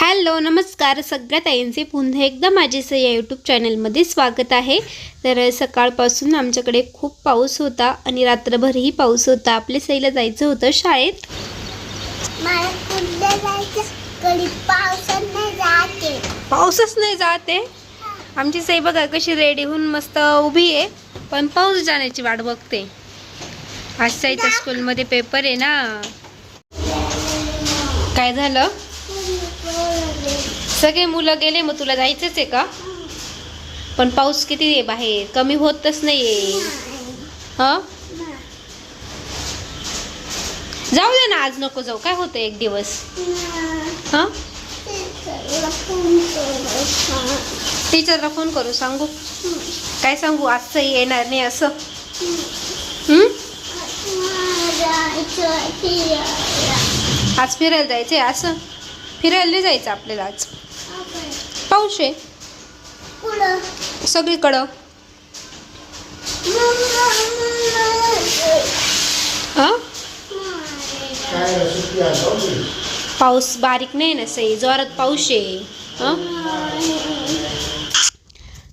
Hello नमस्कार. सगळ्या ताईंचे पुन्हा एकदा माझे या यूट्यूब चॅनलमध्ये स्वागत आहे. तर सकाळपासून आमच्याकडे खूप पाऊस होता आणि रात्रभरही पाऊस होता. आपल्या सईला जायचं होतं शाळेत. पाऊसच नाही जाते. आमची सई बघा कशी रेडी होऊन मस्त उभी आहे. पण पाऊस जाण्याची वाट बघते. आज साईच्या स्कूलमध्ये पेपर आहे ना. काय झालं? सगळे मुलं गेले मग तुला जायचंच आहे का? पण पाऊस किती आहे बाहेर? कमी होतच नाहीये. हा? जाऊ दे ना आज नको जाऊ. काय होतं एक दिवस? हा? टीचरला फोन करू सांगू? काय सांगू? आजचं येणार नाही असं. आज फिरायला जायचंय असं. फिरायला नाही जायचं आपल्याला आज. पाऊस आहे सगळीकडं. हा? पाऊस बारीक नाही ना सई जोरात पाऊस आहे हा?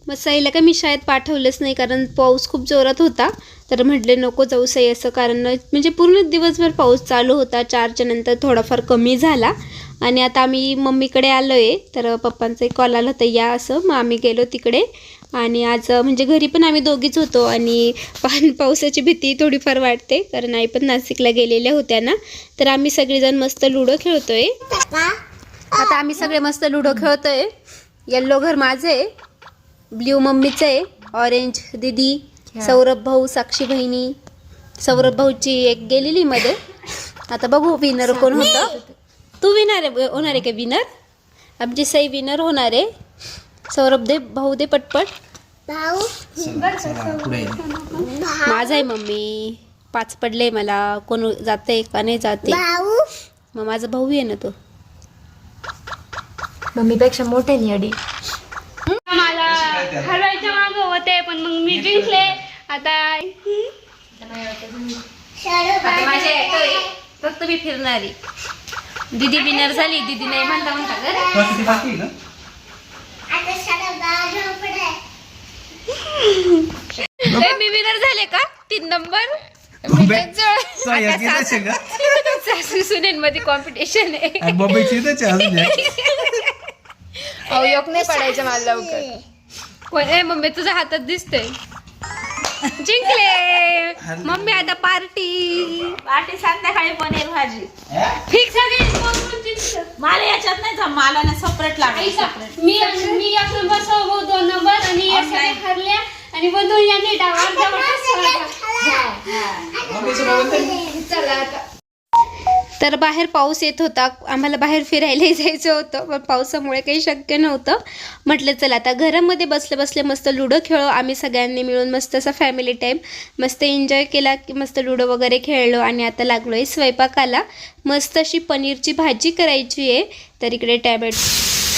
मग सईला काय मी शाळेत पाठवलंच नाही कारण पाऊस खूप जोरात होता. तर म्हटले नको जाऊ सई असं कारण म्हणजे पूर्ण दिवसभर पाऊस चालू होता. चारच्या नंतर थोडाफार कमी झाला. आणि आता आम्ही मम्मीकडे आलो आहे तर पप्पांचा एक कॉल आला होता या असं मग आम्ही गेलो तिकडे. आणि आज म्हणजे घरी पण आम्ही दोघीच होतो आणि पान पावसाची भीती थोडीफार वाटते कारण आई पण नाशिकला गेलेल्या होत्या ना. तर आम्ही सगळेजण मस्त लुडो खेळतोय. आता आम्ही सगळे मस्त लुडो खेळतोय. येल्लो घर माझं आहे ब्ल्यू मम्मीचं आहे ऑरेंज दीदी सौरभ भाऊ साक्षी बहिणी. सौरभ भाऊची एक गेलेली मध्ये. आता बघू विनर कोण होतं. तू विनर आहे होणार आहे का विनर आमची सई विनर होणार आहे. सौरभ दे भाऊ दे पटपट. भाऊ? माझा आहे मम्मी. पाच पडले मला. कोण जाते का नाही जाते भाऊ? मग माझा भाऊ आहे ना तो. मम्मीपेक्षा मोठे नाही अडी मला हरवायच्या माग होते पण मग मी जिंकले. आता फक्त मी फिरणारी. दीदी विनर झाली. दीदी नाही म्हणता म्हणता ए, मी विनर झाले का? तीन नंबर सासू सुनेंमध्ये कॉम्पिटिशन आहे. अहो योग नाही पडायचं मला लवकर. कोण ए मम्मी तुझ्या हातात दिसतंय. जिंकले. मम्मी आता पार्टी. पार्टी संध्याकाळी पनीर भाजी. फिक्स आहे मला याच्यात नाही जम मला ना सेपरेट लागेल सेपरेट मी मी एक नंबर भाऊ दोन नंबर आणि या सगळ्या हरल्या आणि बंधू यांनी डावा तर बाहेर पाऊस येत होता. आम्हाला बाहेर फिरायलाही जायचं होतं पण पावसामुळे काही शक्य नव्हतं. म्हटलं चला आता घरामध्ये बसले बसले मस्त लुडो खेळू. आम्ही सगळ्यांनी मिळून मस्त असा फॅमिली टाईम मस्त एन्जॉय केला की मस्त लुडो वगैरे खेळलो. आणि आता लागलो आहे स्वयंपाकाला मस्त अशी पनीरची भाजी करायची आहे. तर इकडे टॅबलेट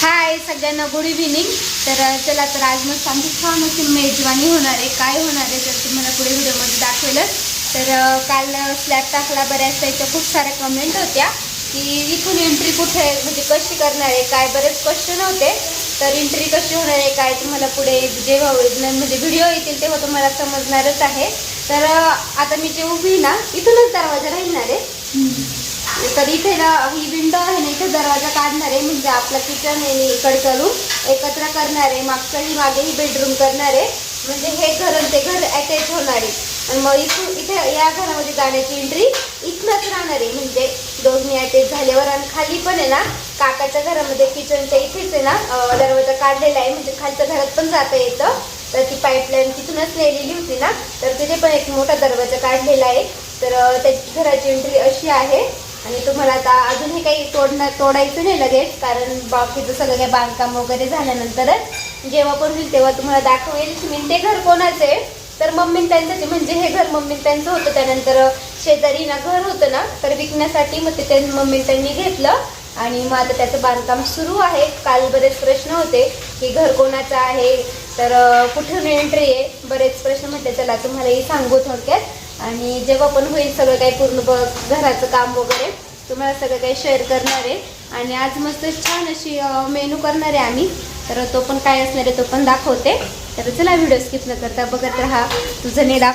हाय सगळ्यांना गुड इव्हिनिंग तर चला तर आज मस्त आमची छान अशी मेजवानी होणार आहे. काय होणार आहे तर तुम्हाला पुढे व्हिडिओमध्ये दाखवेलच. तर काल स्लॅब टाकला बऱ्याच इथं खूप साऱ्या कमेंट होत्या की इथून एंट्री कुठे आहे म्हणजे कशी करणार आहे काय? बरेच क्वेश्चन होते. तर एंट्री कशी होणार आहे काय? तुम्हाला पुढे जेव्हा म्हणजे व्हिडिओ येतील तेव्हा तुम्हाला समजणारच आहे. तर आता मी जे उभी ना इथूनच दरवाजा राहणार आहे. तर इथे ना ही विंडो आहे ना इथे दरवाजा काढणार आहे. म्हणजे आपलं किचन आहे इकडचं रूम एकत्र करणार आहे. मागचंही मागेही बेडरूम करणार आहे. म्हणजे हे घर आणि ते घर अटॅच होणार आहे. आणि मग इथून इथे या घरामध्ये जाण्याची एंट्री इथनंच राहणार आहे. म्हणजे दोन्ही अटॅच झाल्यावर आणि खाली पण आहे ना काकाच्या घरामध्ये किचनच्या इथेच आहे ना दरवाजा काढलेला आहे. म्हणजे खालच्या घरात पण जाता येतं. तर ती पाईपलाईन तिथूनच नेलेली होती ना तर तिथे पण एक मोठा दरवाजा काढलेला आहे. तर त्याची त्या घराची एंट्री अशी आहे. आणि तुम्हाला आता अजूनही काही तोडणं तोडायचं नाही लगेच कारण बाकीचं सगळं काही बांधकाम वगैरे झाल्यानंतरच जेव्हा पण होईल तेव्हा तुम्हाला दाखवेल मी ते घर कोणाचं आहे. तर मम्मी त्यांचं म्हणजे हे घर मम्मी त्यांचं होतं. त्यानंतर शेजारी ना घर होतं ना तर विकण्यासाठी मग ते त्यां मम्मी त्यांनी घेतलं. आणि मग आता त्याचं बांधकाम सुरू आहे. काल बरेच प्रश्न होते की घर कोणाचं आहे? तर कुठून एंट्री आहे? बरेच प्रश्न म्हटले चला तुम्हालाही सांगू थोडक्यात. आणि जेव्हा पण होईल सगळं काही पूर्ण ब घराचं काम वगैरे तुम्हाला सगळं काही शेअर करणार आहे. आणि आज मस्त छान अशी मेनू करणार आहे आम्ही. तर तो पण काय असणार आहे तो पण दाखवते. तर चला व्हिडिओ स्किप न करता बघत राहा तुझं निडा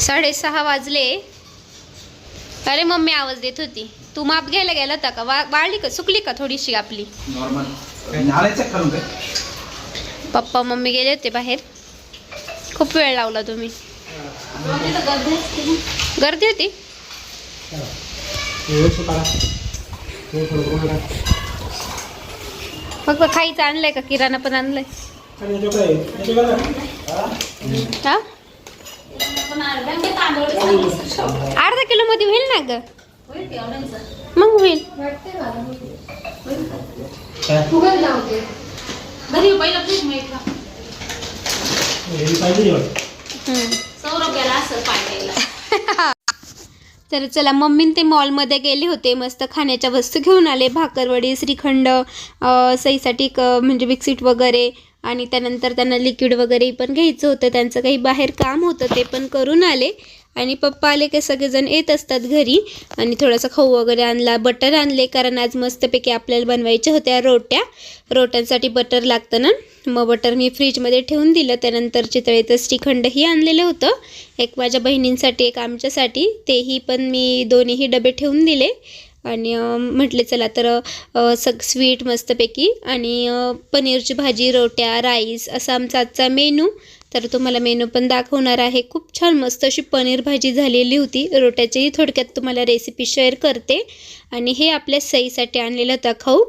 साडेसहा वाजले. अरे मम्मी आवाज देत होती. तू माप घ्यायला गेला होता का? वा वाळली का? सुकली का थोडीशी आपली? पप्पा मम्मी गेले होते बाहेर. खूप वेळ लावला तुम्ही. गर्दी होती? फक्त खायचं आणलंय का? किराणा पण आणलाय. हा? अर्धा किलो मध्ये होईल ना ग? मग होईल. हम्म. तर चला मम्मीन ते मॉलमध्ये गेले होते. मस्त खाण्याच्या वस्तू घेऊन आले. भाकरवडी श्रीखंड सईसाठी क म्हणजे बिस्किट वगैरे. आणि त्यानंतर त्यांना लिक्विड वगैरे पण घ्यायचं होतं. त्यांचं काही बाहेर काम होतं ते पण करून आले. आणि पप्पा आले की सगळेजण येत असतात घरी. आणि थोडासा खाऊ वगैरे आणला बटर आणले. कारण आज मस्तपैकी आपल्याला बनवायच्या होत्या रोट्या. रोट्यांसाठी बटर लागतं ना. मग बटर मी फ्रीजमध्ये ठेवून दिलं. त्यानंतर चितळेचं श्रीखंडही आणलेलं होतं. एक माझ्या बहिणींसाठी एक आमच्यासाठी. तेही पण मी दोन्हीही डबे ठेवून दिले. आणि म्हटले चला तर सग स्वीट मस्तपैकी आणि पनीरची भाजी रोट्या राईस असा आमचा आजचा मेनू तर तुम्हाला मेनू पण दाखवणार आहे. खूप छान मस्त अशी पनीर भाजी झालेली होती. रोट्याचीही थोडक्यात तुम्हाला रेसिपी शेअर करते. आणि हे आपल्या सईसाठी आणलेलं होता खाऊ.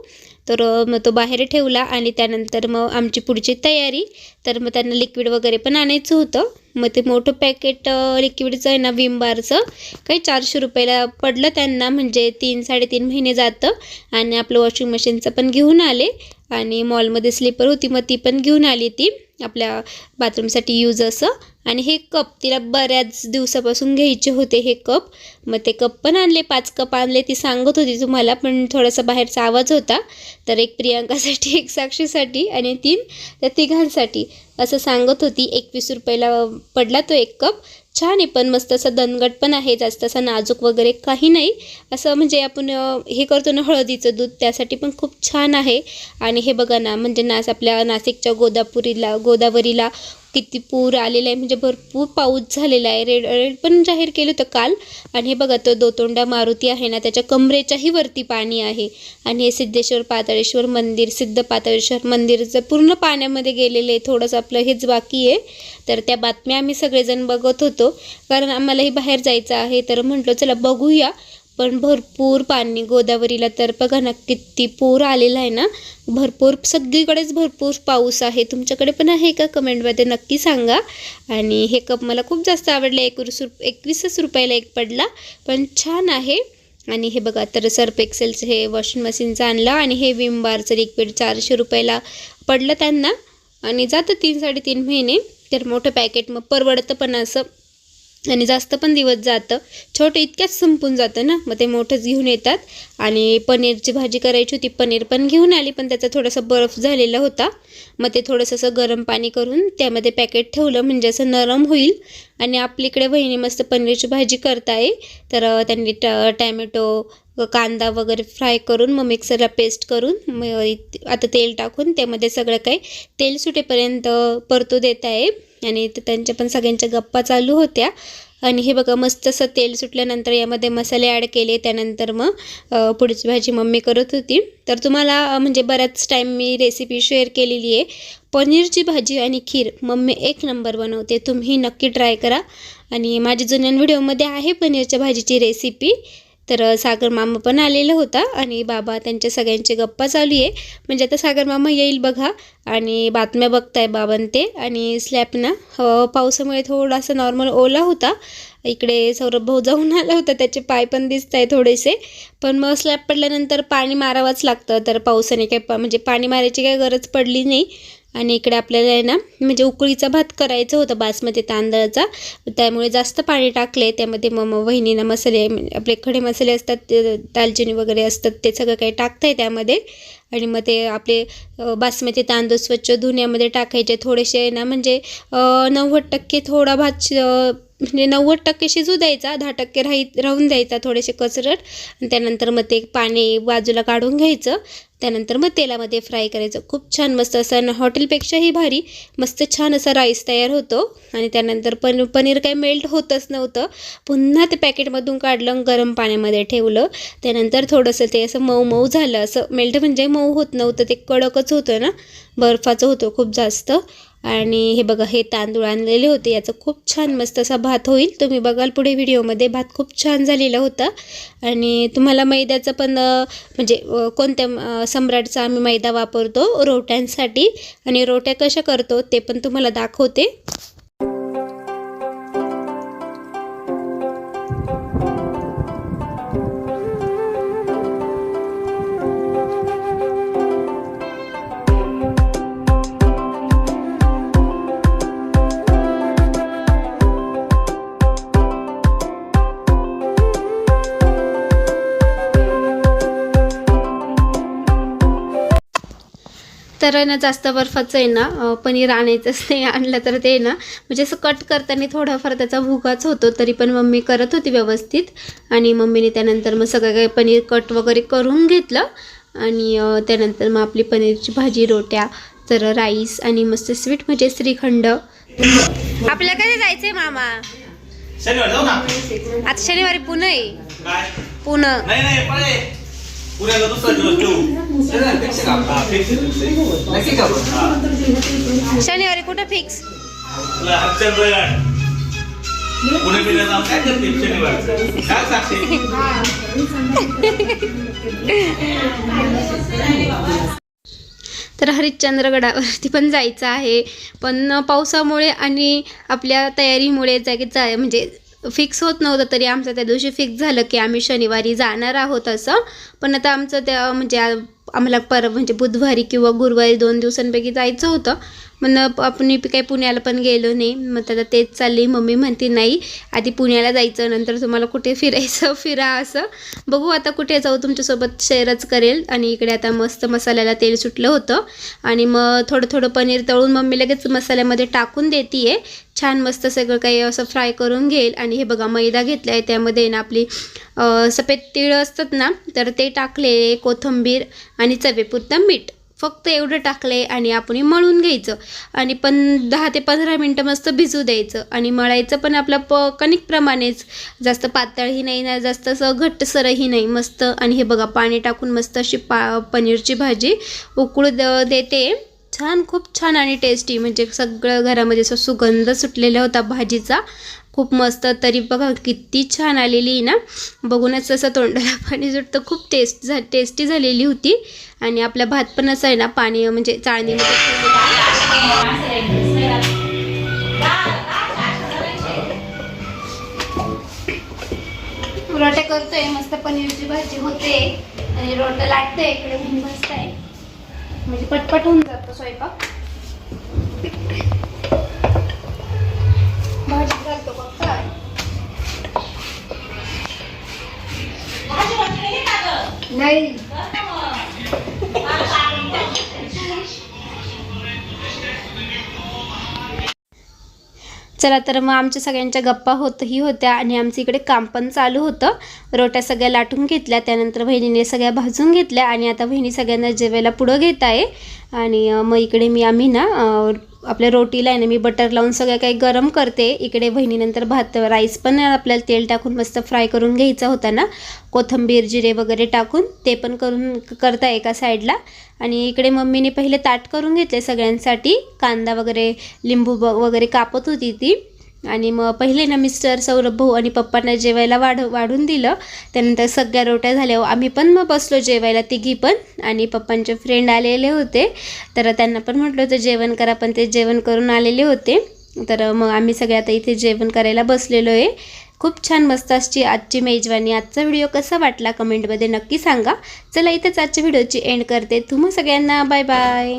तर मग तो बाहेर ठेवला आणि त्यानंतर मग आमची पुढची तयारी. तर मग त्यांना लिक्विड वगैरे पण आणायचं होतं. मग ते मोठं पॅकेट लिक्विडचं आहे ना विम बारचं काही चारशे रुपयाला पडलं त्यांना. म्हणजे तीन साडेतीन महिने जातं. आणि आपलं वॉशिंग मशीनचं पण घेऊन आले. आणि मॉलमध्ये स्लीपर होती मग ती पण घेऊन आली ती आपल्या बाथरूमसाठी यूज असं. आणि हे कप तिला बऱ्याच दिवसापासून घ्यायचे होते हे कप मग ते कप पण आणले पाच कप आणले ती सांगत होती तुम्हाला पण थोडासा बाहेरचा आवाज होता. तर एक प्रियांकासाठी एक साक्षीसाठी आणि तीन त्या तिघांसाठी. असं सांगत होती. एकवीस रुपयाला पडला तो एक कप. छान आहे पण मस्त असा दणगट पण आहे. जास्त असा नाजूक वगैरे काही नाही. असं म्हणजे आपण हे करतो ना हळदीचं दूध त्यासाठी पण खूप छान आहे. आणि हे बघा ना म्हणजे नास आपल्या नाशिकच्या गोदापुरीला गोदावरीला किती पूर आलेला आहे म्हणजे भरपूर पाऊस झालेला आहे. रेड रेड पण जाहीर केलं होतं काल. आणि हे बघा तो दोतोंडा मारुती आहे ना त्याच्या कमरेच्याही वरती पाणी आहे. आणि हे सिद्धेश्वर पाताळेश्वर मंदिर सिद्ध पाताळेश्वर मंदिरचं पूर्ण पाण्यामध्ये गेलेलं आहे थोडंसं आपलं हेच बाकी आहे. तर त्या बातम्या आम्ही सगळेजण बघत होतो. कारण आम्हालाही बाहेर जायचं आहे तर म्हटलं चला बघूया. पण भरपूर पाणी गोदावरीला तर बघा ना किती पूर आलेला आहे ना. भरपूर सगळीकडेच भरपूर पाऊस आहे. तुमच्याकडे पण आहे का? कमेंटमध्ये नक्की सांगा. आणि हे कप मला खूप जास्त आवडले. एकवीस रुप एकवीसच रुपयाला एक पडला. पण छान आहे. आणि हे बघा तर सर्फ एक्सेलचं हे वॉशिंग मशीनचं आणलं. आणि हे विम बारचं लिक्विड चारशे रुपयाला पडलं त्यांना. आणि जातं तीन साडेतीन महिने. तर मोठं पॅकेट मग परवडतं पण असं. आणि जास्त पण दिवस जातं. छोटं इतक्याच संपून जातं ना. मग ते मोठंच घेऊन येतात. आणि पनीरची भाजी करायची होती पनीर पण घेऊन आली पण त्याचा थोडासा बर्फ झालेला होता. मग ते थोडंसं असं गरम पाणी करून त्यामध्ये पॅकेट ठेवलं म्हणजे असं नरम होईल. आणि आपलीकडे वहिनी मस्त पनीरची भाजी करताय. तर त्यांनी ट टॅमॅटो कांदा वगैरे फ्राय करून मग मिक्सरला पेस्ट करून मग आता तेल टाकून त्यामध्ये सगळं काही तेल सुटेपर्यंत परतू देत आहे आणि इथं त्यांच्या पण सगळ्यांच्या गप्पा चालू होत्या. आणि हे बघा मस्त असं तेल सुटल्यानंतर यामध्ये मसाले ॲड केले. त्यानंतर मग पुढची भाजी मम्मी करत होती. तर तुम्हाला म्हणजे बराच टाईम मी रेसिपी शेअर केलेली आहे. पनीरची भाजी आणि खीर मम्मी एक नंबर बनवते. तुम्ही नक्की ट्राय करा. आणि माझ्या जुन्या व्हिडिओमध्ये आहे पनीरच्या भाजीची रेसिपी तर सागर मामा पण आलेला होता आणि बाबा त्यांच्या सगळ्यांची गप्पा चालू आहे. म्हणजे आता सागर मामा येईल बघा आणि बातम्या बघताय बाबां ते आणि स्लॅपना पावसामुळे थोडासा नॉर्मल ओला होता. इकडे सौरभ भाऊ जाऊन आला होता त्याचे पाय पण दिसत आहे थोडेसे. पण मग स्लॅब पडल्यानंतर पाणी मारावंच लागतं. तर पावसाने काय म्हणजे पाणी मारायची काही गरज पडली नाही. आणि इकडे आपल्याला आहे ना म्हणजे उकळीचा भात करायचा होता बासमती तांदळाचा. त्यामुळे जास्त पाणी टाकले. त्यामध्ये मग वहिनीनं मसाले म्हणजे आपले खडे मसाले असतात दालचिनी वगैरे असतात ते सगळं काही टाकताय त्यामध्ये. आणि मग ते आपले बासमती तांदूळ स्वच्छ धुण्यामध्ये टाकायचे. थोडेसे ना म्हणजे नव्वद टक्के थोडा भात म्हणजे नव्वद टक्के शिजू द्यायचा दहा टक्के राही राहून द्यायचा थोडेसे कचरट आणि त्यानंतर मग ते पाणी बाजूला काढून घ्यायचं. त्यानंतर मग तेलामध्ये फ्राय करायचं. खूप छान मस्त असं हॉटेलपेक्षाही भारी मस्त छान असा राईस तयार होतो. आणि त्यानंतर पन पनीर काही मेल्ट होतच नव्हतं. पुन्हा ते पॅकेटमधून काढलं गरम पाण्यामध्ये ठेवलं. त्यानंतर थोडंसं ते असं मऊ मऊ झालं. असं मेल्ट म्हणजे मऊ होत नव्हतं. ते कडकच होतं ना. बर्फाचं होतं खूप जास्त. आणि हे बघा हे तांदूळ आणलेले होते. याचं खूप छान मस्त असा भात होईल. तुम्ही बघाल पुढे व्हिडिओमध्ये. भात खूप छान झालेला होता. आणि तुम्हाला मैद्याचं पण म्हणजे कोणत्या सम्राटचा आम्ही मैदा वापरतो रोट्यांसाठी. आणि रोट्या कशा करतो ते पण तुम्हाला दाखवते. तर आहे ना जास्त बर्फाचं आहे ना पनीर आणायचंच नाही आणलं तर ते आहे ना म्हणजे असं कट करताना थोडाफार त्याचा भुगाच होतो तरी पण मम्मी करत होती व्यवस्थित. आणि मम्मीने त्यानंतर मग सगळं काही पनीर कट वगैरे करून घेतलं. आणि त्यानंतर मग आपली पनीरची भाजी रोट्या तर राईस आणि मस्त स्वीट म्हणजे श्रीखंड. आपल्याला कधी जायचंय मामा? आता शनिवारी पुणे पुणे. पुण्याला दुसरा दिवस ठेवू fix आहे तुमचं. शनिवारी कुठं फिक्स तुला हरचंद रयाड. पुणे बिणे जाऊन काय करते शनिवारचं काय सांगते? तर हरिश्चंद्रगडावरती पण जायचं आहे. पण पावसामुळे आणि आपल्या तयारीमुळे जागे जा म्हणजे फिक्स होत नव्हतं तरी आमचं त्या दिवशी फिक्स झालं की आम्ही शनिवारी जाणार आहोत असं. पण आता आमचं त्या म्हणजे आम्हाला पर म्हणजे बुधवारी किंवा गुरुवारी दोन दिवसांपैकी जायचं होतं. मग आपण काही पुण्याला पण गेलो नाही. मग आता तेच चालली मम्मी म्हणते नाही आधी पुण्याला जायचं नंतर तुम्हाला कुठे फिरायचं फिरा असं. बघू आता कुठे जाऊ तुमच्यासोबत शेअरच करेल. आणि इकडे आता मस्त मसाल्याला तेल सुटलं होतं. आणि मग थोडं थोडं पनीर तळून मम्मी लगेच मसाल्यामध्ये टाकून देते आहे छान मस्त सगळं काही असं फ्राय करून घेईल. आणि हे बघा मैदा घेतला आहे त्यामध्ये ना आपली सफेद तिळं असतात ना तर ते टाकले कोथिंबीर आणि चवेपुरतं मीठ. फक्त एवढं टाकले आणि आपण मळून घ्यायचं. आणि पण दहा ते पंधरा मिनटं मस्त भिजू द्यायचं. आणि मळायचं पण आपलं प कणिकप्रमाणेच जास्त पातळही नाही ना जास्त असं घट्टसरही नाही मस्त. आणि हे बघा पाणी टाकून मस्त अशी पा पनीरची भाजी उकळू द देते. छान खूप छान आणि टेस्टी म्हणजे सगळं घरामध्ये असं सुगंध सुटलेला होता भाजीचा. खूप मस्त. तरी बघा किती छान आलेली आहे ना. बघूनच असं तोंडाला पाणी सुटतं. खूप टेस्ट झा टेस्टी झालेली होती. आणि आपला भात पण असं आहे ना पाणी म्हणजे चाळणीमध्ये रोटे करतोय. मस्त पनीरची भाजी होते. आणि रोट लाटते इकडे मस्त आहे. म्हणजे पटपट होऊन जातो स्वयंपाक. नाही. चला तर मग आमच्या सगळ्यांच्या गप्पा होतही होत्या आणि आमचं इकडे काम पण चालू होतं. रोट्या सगळ्या लाटून घेतल्या त्यानंतर बहिणीने सगळ्या भाजून घेतल्या आणि आता बहिणी सगळ्यांना जेवायला पुढं घेत आहे. आणि मग इकडे मी आम्ही ना आपल्या रोटीला आहे ना मी बटर लावून सगळं काही गरम करते. इकडे बहिणीनंतर भात राईस पण आपल्याला तेल टाकून मस्त फ्राय करून घ्यायचा होता ना. कोथिंबीर जिरे वगैरे टाकून ते पण करून करता एका साईडला आणि इकडे मम्मीने पहिले ताट करून घेतले सगळ्यांसाठी. कांदा वगैरे लिंबू ब- वगैरे कापत होती ती. आणि मग पहिले ना मिस्टर सौरभ भाऊ आणि पप्पांना जेवायला वाढ वाढून दिलं. त्यानंतर सगळ्या रोट्या झाल्या. आम्ही पण मग बसलो जेवायला तिघी पण. आणि पप्पांचे फ्रेंड आलेले होते. तर त्यांना पण म्हटलं होतं जेवण करा पण ते जेवण करून आलेले होते. तर मग आम्ही सगळे आता इथे जेवण करायला बसलेलो आहे. खूप छान मस्त असची आजची मेजवानी. आजचा व्हिडिओ कसा वाटला कमेंटमध्ये नक्की सांगा. चला इथेच आजच्या व्हिडिओची एंड करते. तुम्हा सगळ्यांना बाय बाय